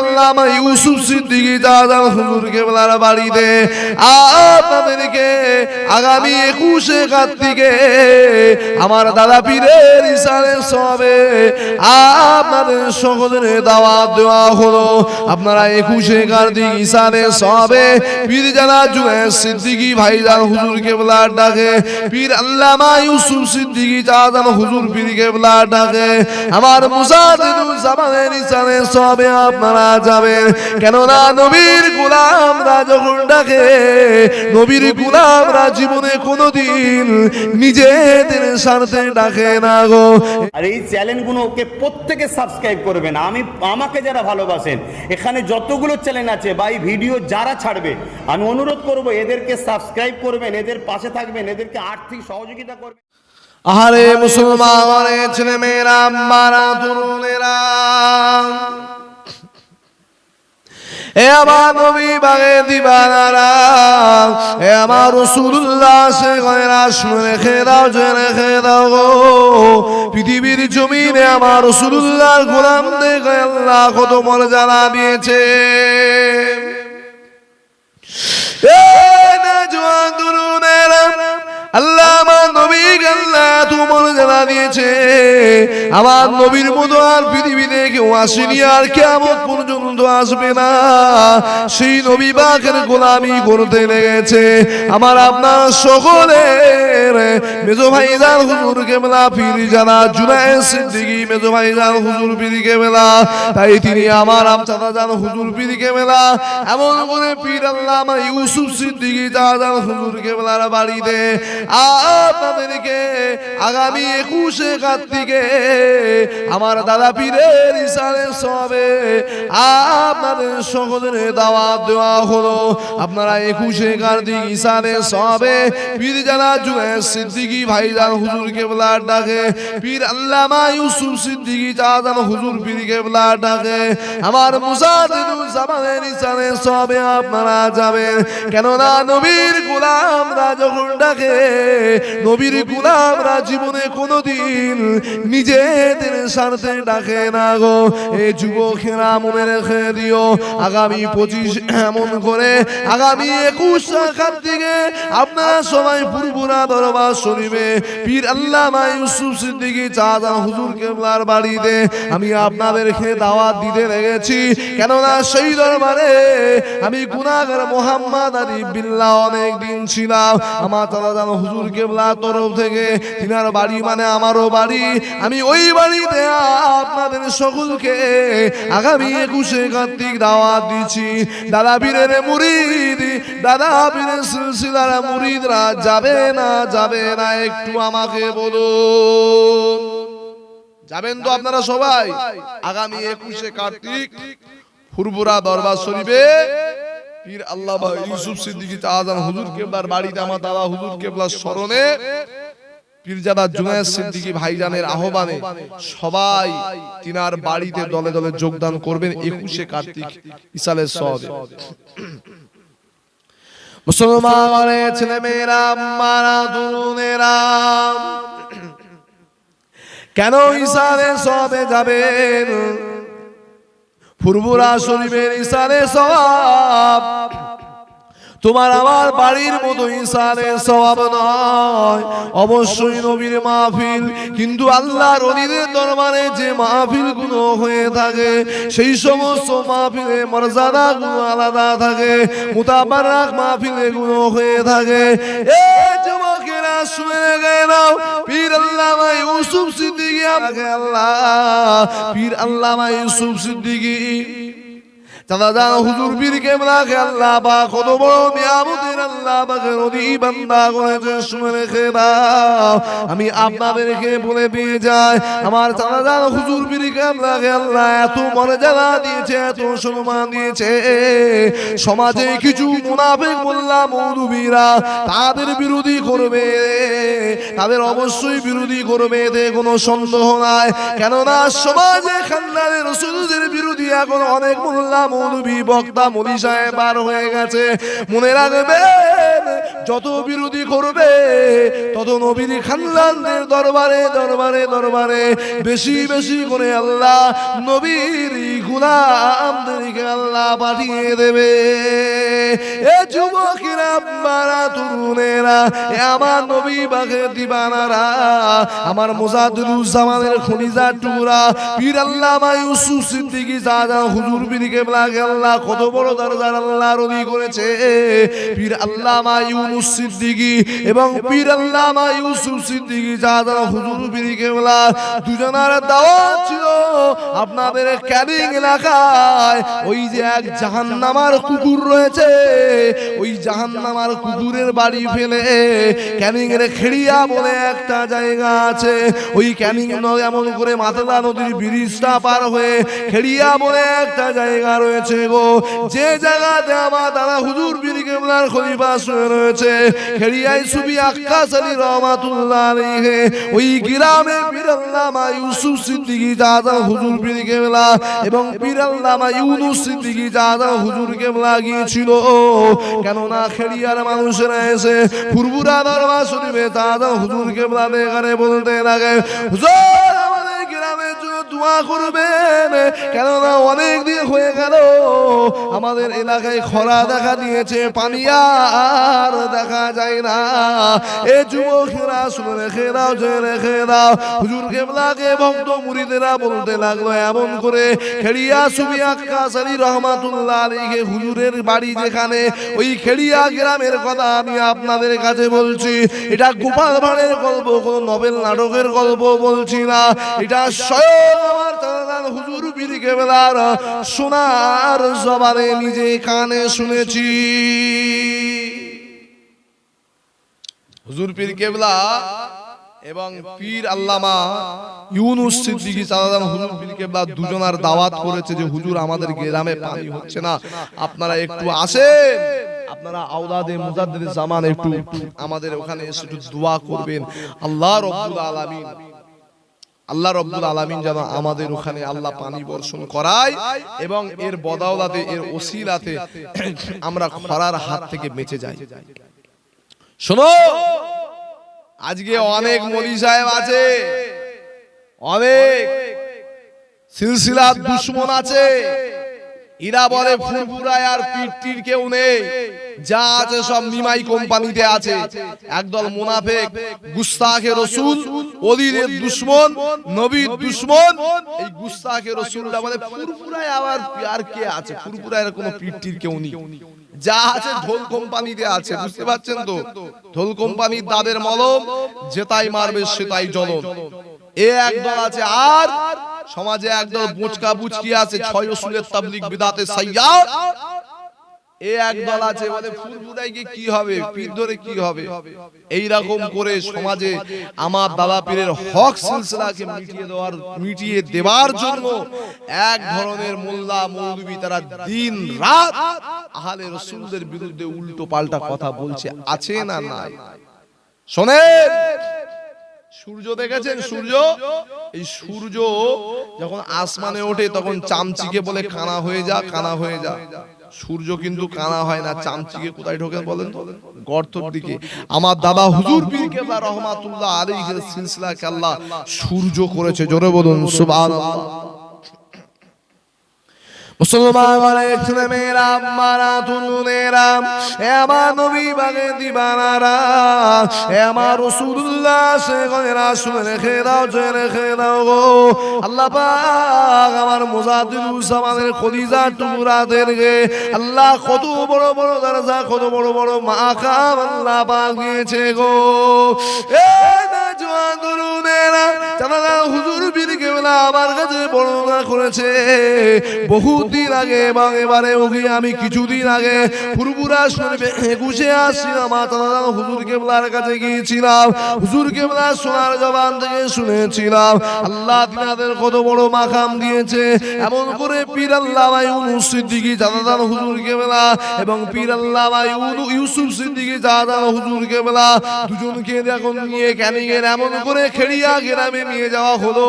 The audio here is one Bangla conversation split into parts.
আল্লামা ইউসুফ সিদ্দিকী দাদা হুজুর কেবলার বাড়িতে আপনাদেরকে আগামী একুশে কার্তিকে আমার দাদা পীরের ইসারে সবে আপনাদের সকলের দাওয়াত দেওয়া হলো। আপনারা একুশে কার্তিক ইসারে সবে পীর জানা জুয়ে সিদ্দিকী ভাইজান হুজুর কেবলার ডাকে, পীর আল্লামা ইউসুফ সিদ্দিকী চাচান হুজুর পীর কেবলার ডাকে, আমার মুসাদিদুল জামানের ইসারে সবে আপনারা যাবেন কেননা নবীর গোলামরা যখন ডাকে নবীর গোলামরা জীবনে কোনোদিন নিজেদের স্বার্থে ডাকে না গো। আর এই চ্যানেলগুলোকে প্রত্যেকে সাবস্ক্রাইব করবেন আমি আমাকে যারা ভালোবাসেন এখানে যতগুলো চ্যানেল আছে বা এই ভিডিও যারা ছাড়বে আমি অনুরোধ করব এদেরকে সাবস্ক্রাইব করবেন এদের পাশে থাকবেন এদেরকে আর্থিক সহযোগিতা করবেন। আহারে মুসলমান ছেলে মেয়েরা মারা তরুণেরা। এ আমার নবী বাগে দিবানারা, এ আমার রসুল্লাহ সে গয়রা শুনে রেখে দাও, যে রেখে দাও গো। পৃথিবীর জমিনে আমার রসুল্লাহর গোলাম দেখে আল্লাহ কত মর্যাদা দিয়েছে। এ নজওয়ান তরুণেরা আল্লাহ তোমার জানা দিয়েছে আমার নবীর মতো আর পৃথিবীতে কেউ আসেনি, আর কেমন পর্যন্ত আসবে না। সেই নবী বাকের গোলামি করতে লেগেছে। আমার আপনার সকলের মেজো ভাইজান হুজুর কেমলা পীর জানা জুনায় সিদ্দিকি মেজো ভাইজান হুজুর পীর কেমলা তাই তিনি আমার আমচাদা জান হুজুর পীর কেমলা এমন করে পীর আল্লাহ আমার ইউসুফ সিদ্দিকি দাদা হুজুর কেমলার বাড়িতে আপনাদেরকে আগামী একুশে কার্তিকে আমার দাদা পীরের ইসারে সবে আপনাদের সকলের দাওয়াত দেওয়া হলো। আপনারা একুশে কার্তিক ইসারে সবে পীর জানা জুয়ে সিদ্দিকি ভাইজান হুজুর কেবলার ডাকে, পীর আল্লামা ইউসুফ সিদ্দিকি চাচান হুজুর পীর কেবলার ডাকে। আমার মুসাদিদুল জামানের ইসারে সবে আপনারা যাবেন। কেননা নবীর গোলামরা যখন ডাকে, নবীর গোলামরা জীবনে কোনোদিন নিজেদের স্বার্থে ডাকে না গো। এ যুবকেরা মনে রেখে দিও, আগামী পঁচিশ এমন করে, আগামী একুশ শাখার দিকে আপনারা সবাই পূর্বরা দরবার শরীফে পীর আল্লাহ ইউসুফ সিদ্দিকী চাচা হুজুর কেবলার বাড়িতে, আমি আপনাদেরকে দাওয়াত দিতে লেগেছি। কেননা সেই দরবারে আমি গুনাগার মোহাম্মদ আলী বিল্লাহ অনেক দিন ছিলাম। আমার জানো হুজুর কেবলা তরফ থেকে তিনার বাড়ি মানে আমারও বাড়ি। আমি ওই বাড়িতে আপনাদের সকলকে আগামী একুশে কার্তিক দাওয়াত দিচ্ছি। দাদা বীরের মুরিদ, দাদা বীরের সিলসিলার মুরিদরা যাবে না যাবে না, একটু আমাকে বলুন। যাবেন তো আপনারা সবাই। আগামী একুশে কার্তিক ফুরবুরা দরবার শরীফে পীর আল্লাহ ইউসুফ সিদ্দিকী আজান হুজুর কেবলার বাড়িতে আমার দাদা হুজুর কেবলার স্মরণে পীরজাদা জুনায়েদ সিদ্দিকী ভাইজানের আহ্বানে সবাই তিনার বাড়িতে দলে দলে যোগদান করবেন একুশে কার্তিক ইসালের সবে মুসলমানের ছেলে মেয়েরা মারা তরুণেরা কেন ইসারে সবে যাবেন? ফুরবুরা শরীফের ইসারে সব তোমার আমার বাড়ির মতো ইসারে সবাব নয়। অবশ্যই নবীর মাহফিল। কিন্তু আল্লাহর অলিদের দরবারে যে মাহফিলগুলো হয়ে থাকে সেই সমস্ত মাহফিলে মর্যাদা গুলো আলাদা থাকে। মুতাবারাক মাহফিলে গুলো হয়ে থাকে। এ যুবকেরা শুনে গেলাম পীর আল্লামা ইউসুফ সিদ্দিকী আমাকে আল্লাহ। পীর আল্লামা ইউসুফ সিদ্দিকী। চাচা জান হুজুর পীর কেবলাকে আল্লাহ বা কত বড় নিয়ামতের আল্লাহ পাকে নদী বান্দা করেছে, শুনে রেখে দাও। আমি আপনাদেরকে বলে দিয়ে যাই, আমার চাচা জান হুজুর পীর কেবলাকে আল্লাহ এত মর্যাদা দিয়েছে, এত সম্মান দিয়েছে। সমাজে কিছু মুনাফিক মোল্লা মৌলবীরা তাদের বিরোধী করবে তাদের অবশ্যই বিরোধী করবে এতে কোনো সন্দেহ নাই। কেননা সমাজে খান্দানের রসুলদের বিরোধী এখন অনেক মোল্লা মলি সাহেব হয়ে গেছে। মনে যত বিরোধী করবে, তত নবীর খানদানদের দরবারে দরবারে দরবারে বেশি বেশি করে আল্লাহ, নবীর গুলামদেরকে আল্লাহ পাঠিয়ে দেবে। এ যুবকেরা তরুণেরা, এ আমার নবী বাঘে দিবানারা, আমার মোজাদুরুজ্জামানের খনিজা টুরা পীর আল্লামা ইউসুফ সিদ্দিকী জাদা হুজুর পীর কেবলাকে আল্লাহ কত বড় দরজার আল্লাহ করেছে। পীর এবং পীর হুজুর দুজনের দাওয়াত ছিল আপনাদের এলাকায়। ওই যে এক জাহান্নামার কুকুর রয়েছে, ওই জাহান্নামার কুকুরের বাড়ি ফেলে ক্যানিং এর খেড়িয়া বলে একটা জায়গা আছে। ওই ক্যানিং এমন করে মাতলা নদীর ব্রিজটা পার হয়ে খেড়িয়া বলে একটা জায়গা রয়েছে গো। যে জায়গাতে আমার দাদা হুজুর বীর কেবলার খলিফা শুয়ে রয়েছে, খেড়িয়াই সুবি আক্কাস আলী রহমাতুল্লাহ আলাইহি। ওই গ্রামে বীরাল্লামা ইউসুফ সিদ্দিকী দাদা হুজুর বীর কেবলা এবং বীরাল্লামা ইউনুস সিদ্দিকী দাদা হুজুর কেবলা গিয়েছিল। কেননা খেড়িয়ার মানুষেরা এসে ফুরফুরা দরবার শরীফে দাদা হুজুর কেবলা এখানে বলতে লাগে, হুজুর, আমাদের জন্য দোয়া করবেন। কেননা অনেক দিন হয়ে গেল, আমাদের এলাকায় খরা দেখা দিয়েছে, পানি আর দেখা যায় না। এ যুবকেরা, শুনে রেখে দাও যে রেখে দাও। হুজুর কেবলাকে ভক্ত মুরিদেরা বলতে লাগল এমন করে, খেড়িয়া রহমাতুল্লাহ হুজুরের বাড়ি যেখানে, ওই খেড়িয়া গ্রামের কথা আমি আপনাদের কাছে বলছি। এটা গোপাল ভাঁড়ের গল্প, কোনো নভেল নাটকের গল্প বলছি না। এটা স্বয়ং হুজুর বীর কেবলার সোনার জবানে নিজে কানে শুনেছি। হুজুর পীর কেবলা এবং পীর আল্লামা ইউনুস সিদ্দিকী সালাম হুজুর পীর কেবলা দুজনার দাওয়াত করেছে যে, হুজুর, আমাদের গ্রামে পানি হচ্ছে না। আপনারা একটু আসেন। আপনারা আওলাদে মুজাদ্দিদ জামান একটু আমাদের ওখানে এসে একটু দোয়া করবেন। আল্লাহ রব্বুল আলামিন আল্লাহ রব্দুল আলামিন যেন আমাদের ওখানে আল্লাহ পানি বর্ষণ করায় এবং এর বদাওলাতে এর ওসিলাতে আমরা খরার হাত থেকে বেঁচে যাই। শোনো, আজকে অনেক মলি সাহেব আছে। অনেক সিলসিলা দুশ্মন আছে। ইরা বলে ফুরফুরায় আর পিটটির কেউ নেই। যা আছে সব নিমাই কোম্পানিতে আছে। একদল মুনাফেক, গুস্তাখে রসুল। অলিদের দুশ্মন নবীর দুশ্মন। এই গুস্তাখে রসুলটা বলে ফুরফুরায় আবার আর কে আছে? ফুরফুরায় কোনো পিটটির কেউ নেই। যা আছে ঢোল কোম্পানিতে আছে বুঝতে পারছেন তো? ঢোল কোম্পানির দাদের মলম যেটাই মারবে সেটাই জ্বলন। এ একদল আছে আর সমাজে একদল বুচকা বুচকি আছে ছয় রসুলের তাবলিগ বিদাতে সাইয়াদ। এ একদল আছে, বলে রকম করে সমাজে আমার দাদা হক মিটিয়ে দেওয়ার জন্য এক ধরনের মোল্লা বিরুদ্ধে উল্টো পাল্টা কথা বলছে, আছে না নাই? শোনেন, সূর্য দেখেছেন? সূর্য? এই সূর্য যখন আসমানে ওঠে, তখন চামচিকে বলে কানা হয়ে যা কানা হয়ে যা। সূর্য কিন্তু কানা হয় না চামচিকে কোথায় ঢোকে বলেন? গর্তর দিকে। আমার দাদা হুজুর পীর কেবলা রহমাতুল্লাহ আলাইহির সিলসিলা কাল্লা সূর্য করেছে। জোরে বলুন সুবহানাল্লাহ। মুসলমান অনেক ছেলেমেয়েরা মারা তুলুনেরা এ আমার নবী বাগে দিবানারা, এ আমার রসুল্লাহ সে গনেরা শুনে রেখে দাও, যে রেখে দাও গো। আল্লাহ পাক আমার মুজাদ্দিদুজ্জামানের খলিজা টুকরাদেরকে আল্লাহ কত বড় বড় দরজা, কত বড় বড় মাকাম আল্লাহ পাক দিয়েছে গো। এ বহুদিন আগে এবং এবারে ওকে আমি কিছুদিন আগে ফুরপুরা শরীফে একুশে আসছিলাম হুজুর কেবলার কাছে গিয়েছিলাম। হুজুর কেবলা সোনার জবান থেকে শুনেছিলাম। আল্লাহ তিনাদের কত বড় মাখাম দিয়েছে। এমন করে পীর আল্লাহ সিদ্দিকী জাদাদান হুজুর কেবলা এবং পীর আল্লাহ ইউসুফ সিদ্দিকী জাদাদান হুজুর কেবলা দুজনকে এখন নিয়ে ক্যানিং এর এমন করে খেড়িয়া গ্রামে নিয়ে যাওয়া হলো।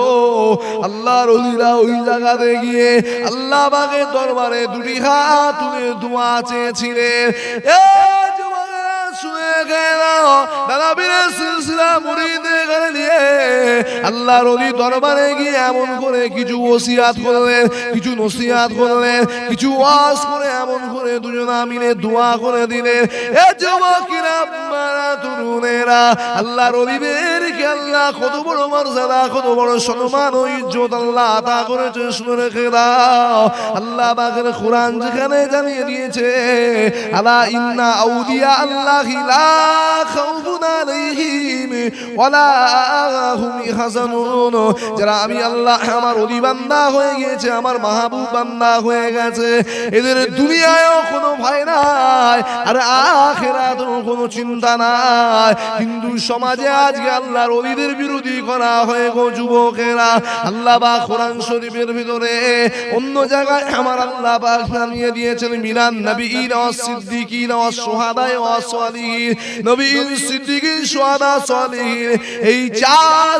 আল্লাহর অলিরা ওই জায়গাতে গিয়ে আল্লাহ বাগের দরবারে দুটি হাত তুলে ধোঁয়া চেয়েছিলেন। গেল। দাদা বীরের সিলসিলা দিয়ে নিয়ে আল্লাহর অলি দরবারে গিয়ে এমন করে কিছু ওসিয়াত করলেন, কিছু নসিয়াত করলেন, কিছু ওয়াজ করে এমন করে দুজনা মিলে দোয়া করে দিলেন। এ যুবকেরা, মারা তরুণেরা, আল্লাহর অলিদেরকে আল্লাহ কত বড় মর্যাদা, কত বড় সম্মান ও ইজ্জত আল্লাহ আতা করেছে, শুনে রেখে দাও। আল্লাহ বাগের কোরআন যেখানে জানিয়ে দিয়েছে, আলা ইন্না আউলিয়া আল্লাহি লা খাউফুন আলাইহিম ওয়ালা হুম ইয়াহজানুন যারা আমি আল্লাহ আমার অলি বান্দা হয়ে গিয়েছে, আমার মাহবুব বান্দা হয়ে গেছে, এদের দুনিয়ায়ও কোনো ভয় নাই, আর আখেরাতেও কোনো চিন্তা নাই। হিন্দু সমাজে আজকে আল্লাহর অলিদের বিরোধী করা হয়ে গো যুবকেরা। আল্লাহ বা কোরআন শরীফের ভিতরে অন্য জায়গায় আমার আল্লাহ পাক জানিয়ে দিয়েছেন, মিলান নবীন ও সিদ্দিকিন ও সুহাদা ও সালিহিন, নবীন সিদ্দিকিন, সুহাদা, সালিহিন, এই চার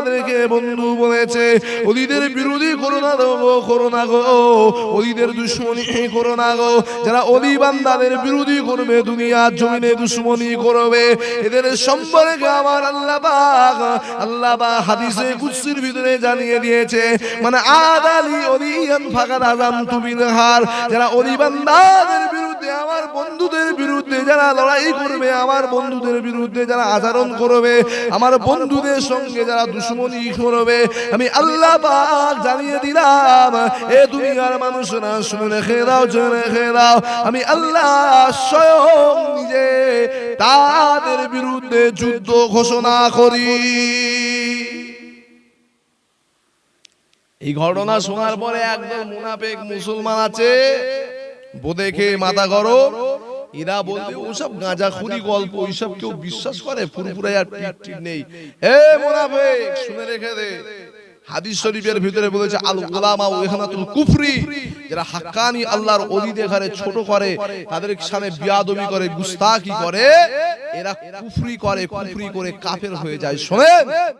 বান্দাদেরকে বন্ধু বলেছে, অলিদের বিরোধী করোনা গো করোনা গো। অলিদের দুশ্মনী করোনা গো। যারা অলি বান্দাদের বিরোধী করবে, দুনিয়ার জমিনে দুশ্মনী করবে, এদের সম্পর্কে আমার আল্লাহ পাক, আল্লাহ হাদিসে কুদসির ভিতরে জানিয়ে দিয়েছে মানে আদালি অলিয়ান ফাকাদ আজাম তুবিল হার। যারা অলি বান্দাদের বিরুদ্ধে আমার বন্ধুদের বিরুদ্ধে যারা লড়াই করবে, আমার বন্ধুদের বিরুদ্ধে যারা আচরণ করবে, আমার বন্ধুদের সঙ্গে যারা দুশ্মনী করবে, আমি আল্লাহ পাক জানিয়ে দিলাম, এ দুনিয়ার মানুষরা শুনে রেখে দাও, জেনে রেখে দাও। আমি আল্লাহ স্বয়ং নিজে তাদের বিরুদ্ধে যুদ্ধ ঘোষণা করি। এই ঘটনা শোনার পরে একদল মুনাফেক মুসলমান আছে বোধে খেয়ে মাথা গরম এরা বলবে ওসব গাঁজাখুরি গল্প ওইসব কেউ বিশ্বাস করে? আর নেই। এ মুনাফেক শুনে রেখে দে। হাদিস শরীফের ভিতরে বলেছে আল গোলামা কুফরি যারা হাক্কানি আল্লাহর অলি দেখারে ছোট করে তাদের সামনে বিয়াদবি করে গুস্তাকি করে এরা কুফরি করে কুফরি করে কাফের হয়ে যায়। শোনেন?